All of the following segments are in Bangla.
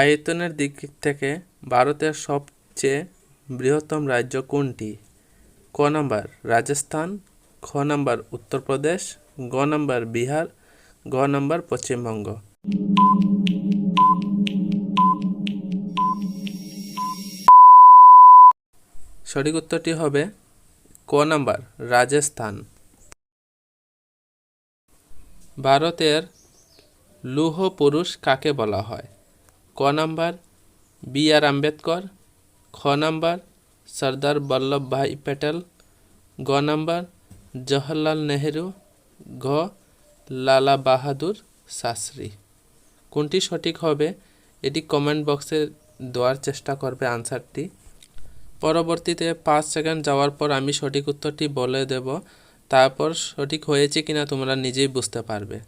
আয়তনের দিক থেকে ভারতের সবচেয়ে বৃহত্তম রাজ্য কোনটি? ক নাম্বার রাজস্থান, খ নাম্বার উত্তরপ্রদেশ, গ নাম্বার বিহার, গ নাম্বার পশ্চিমবঙ্গ। সঠিক উত্তরটি হবে ক নাম্বার রাজস্থান। ভারতের লৌহ পুরুষ কাকে বলা হয়? ক নাম্বার? বি আর আম্বেদকর। খ নাম্বার? সর্দার বল্লভভাই প্যাটেল। গ নাম্বার? জওহরলাল নেহেরু। ঘ? লালা বাহাদুর শাস্ত্রী। কোনটি সঠিক হবে? এটি কমেন্ট বক্সে দেওয়ার চেষ্টা করবে আনসারটি। পরবর্তীতে পাঁচ সেকেন্ড যাওয়ার পর আমি সঠিক উত্তরটি বলে দেব। তারপর সঠিক হয়েছে কিনা তোমরা নিজেই বুঝতে পারবে।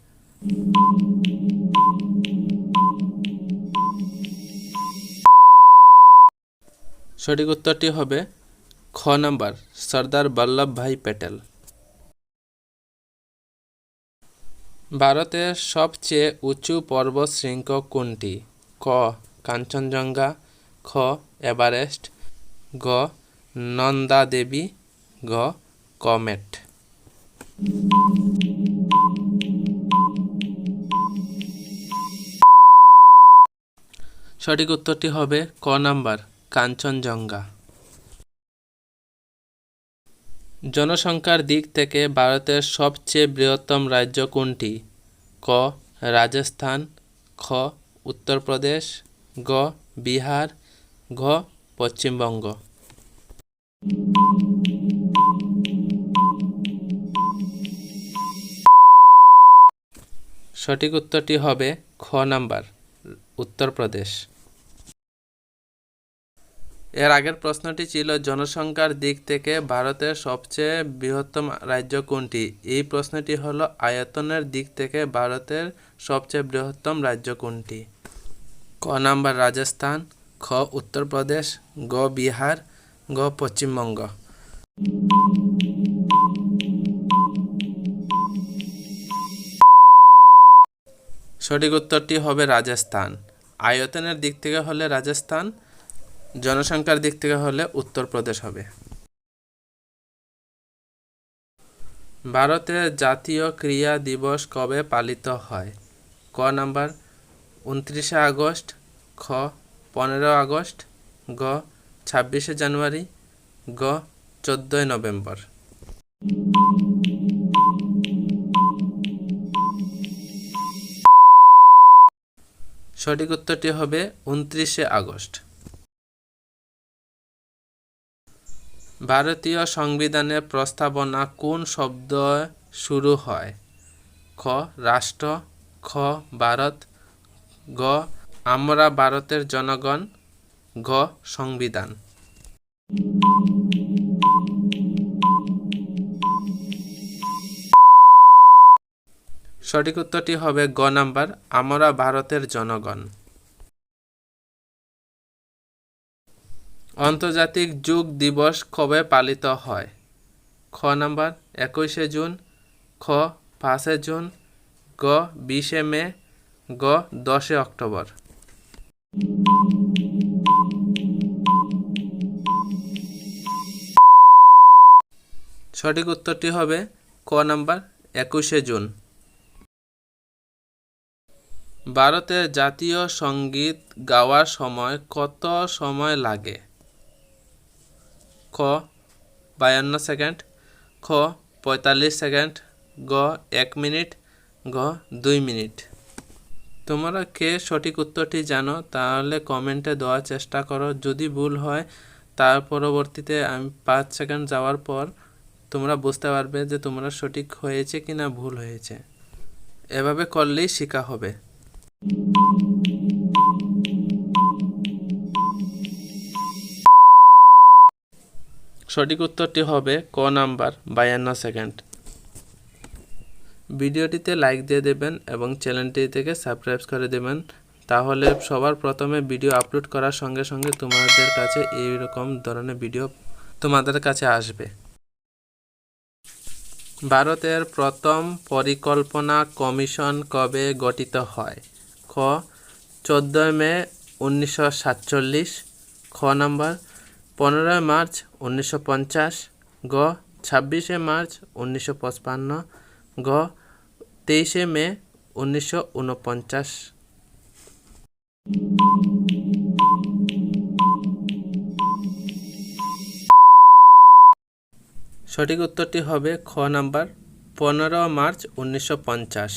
সঠিক উত্তরটি হবে খ নাম্বার, সর্দার বল্লভভাই প্যাটেল। ভারতের সবচেয়ে উঁচু পর্বত শৃঙ্গ কোনটি? ক, কাঞ্চনজঙ্ঘা, খ, এভারেস্ট, গ নন্দা দেবী গ, কমেট। সঠিক উত্তরটি হবে ক নাম্বার কাঞ্চনজঙ্ঘা। জনসংখ্যার দিক থেকে ভারতের সবচেয়ে বৃহত্তম রাজ্য কোনটি? ক, রাজস্থান, খ, উত্তরপ্রদেশ, গ, বিহার, ঘ, পশ্চিমবঙ্গ। সঠিক উত্তরটি হবে খ নাম্বার, উত্তরপ্রদেশ। এর আগের প্রশ্নটি ছিল, জনসংখ্যার দিক থেকে ভারতের সবচেয়ে বৃহত্তম রাজ্য কোনটি? এই প্রশ্নটি হলো, আয়তনের দিক থেকে ভারতের সবচেয়ে বৃহত্তম রাজ্য কোনটি? ক নাম্বার, রাজস্থান। খ, উত্তরপ্রদেশ। গ, বিহার। গ, পশ্চিমবঙ্গ। সঠিক উত্তরটি হবে রাজস্থান। আয়তনের দিক থেকে হলে রাজস্থান জনসংখ্যার দিক থেকে হলে উত্তরপ্রদেশ হবে। ভারতের জাতীয় ক্রীড়া দিবস কবে পালিত হয়? ক নাম্বার, উনত্রিশে আগস্ট, খ, পনেরো আগস্ট, গ, ছাব্বিশে জানুয়ারি, গ, চোদ্দোই নভেম্বর। সঠিক উত্তরটি হবে উনত্রিশে আগস্ট। ভারতীয় সংবিধানের প্রস্তাবনা কোন শব্দ শুরু হয়? খ, রাষ্ট্র, খ, ভারত, গ, আমরা ভারতের জনগণ, ঘ, সংবিধান। সঠিক উত্তরটি হবে গ নাম্বার, আমরা ভারতের জনগণ। আন্তর্জাতিক যোগ দিবস কবে পালিত হয়? খ নাম্বার, একুশে জুন। খ, পাঁচে জুন। গ, বিশে মে। গ, দশে অক্টোবর। সঠিক উত্তরটি হবে ক নাম্বার, একুশে জুন। ভারতের জাতীয় সংগীত গাওয়ার সময় কত সময় লাগে? খ, বায়ান্ন সেকেন্ড, খ, পঁয়তাল্লিশ সেকেন্ড, গ, এক মিনিট, গ, দুই মিনিট। তোমরা কে সঠিক উত্তরটি জানো, তাহলে কমেন্টে দেওয়ার চেষ্টা করো। যদি ভুল হয়, তার পরবর্তীতে আমি পাঁচ সেকেন্ড যাওয়ার পর তোমরা বুঝতে পারবে যে তোমরা সঠিক হয়েছে কি না ভুল হয়েছে। এভাবে করলেই শেখা হবে। সঠিক উত্তরটি হবে ক নাম্বার, বায়ান্ন সেকেন্ড। ভিডিওটিতে লাইক দিয়ে দেবেন এবং চ্যানেলটি থেকে সাবস্ক্রাইব করে দেবেন। তাহলে সবার প্রথমে ভিডিও আপলোড করার সঙ্গে সঙ্গে তোমাদের কাছে এই রকম ধরনের ভিডিও তোমাদের কাছে আসবে। ভারতের প্রথম পরিকল্পনা কমিশন কবে গঠিত হয়? খ, চোদ্দোই মে উনিশশো সাতচল্লিশ। খ নাম্বার পনেরোই মার্চ উনিশশো পঞ্চাশ, গ, ছাব্বিশে মার্চ উনিশশো পঁচপান্ন, গ, তেইশে মে উনিশশো উনপঞ্চাশ। সঠিক উত্তরটি হবে খ নাম্বার পনেরো মার্চ উনিশশো পঞ্চাশ।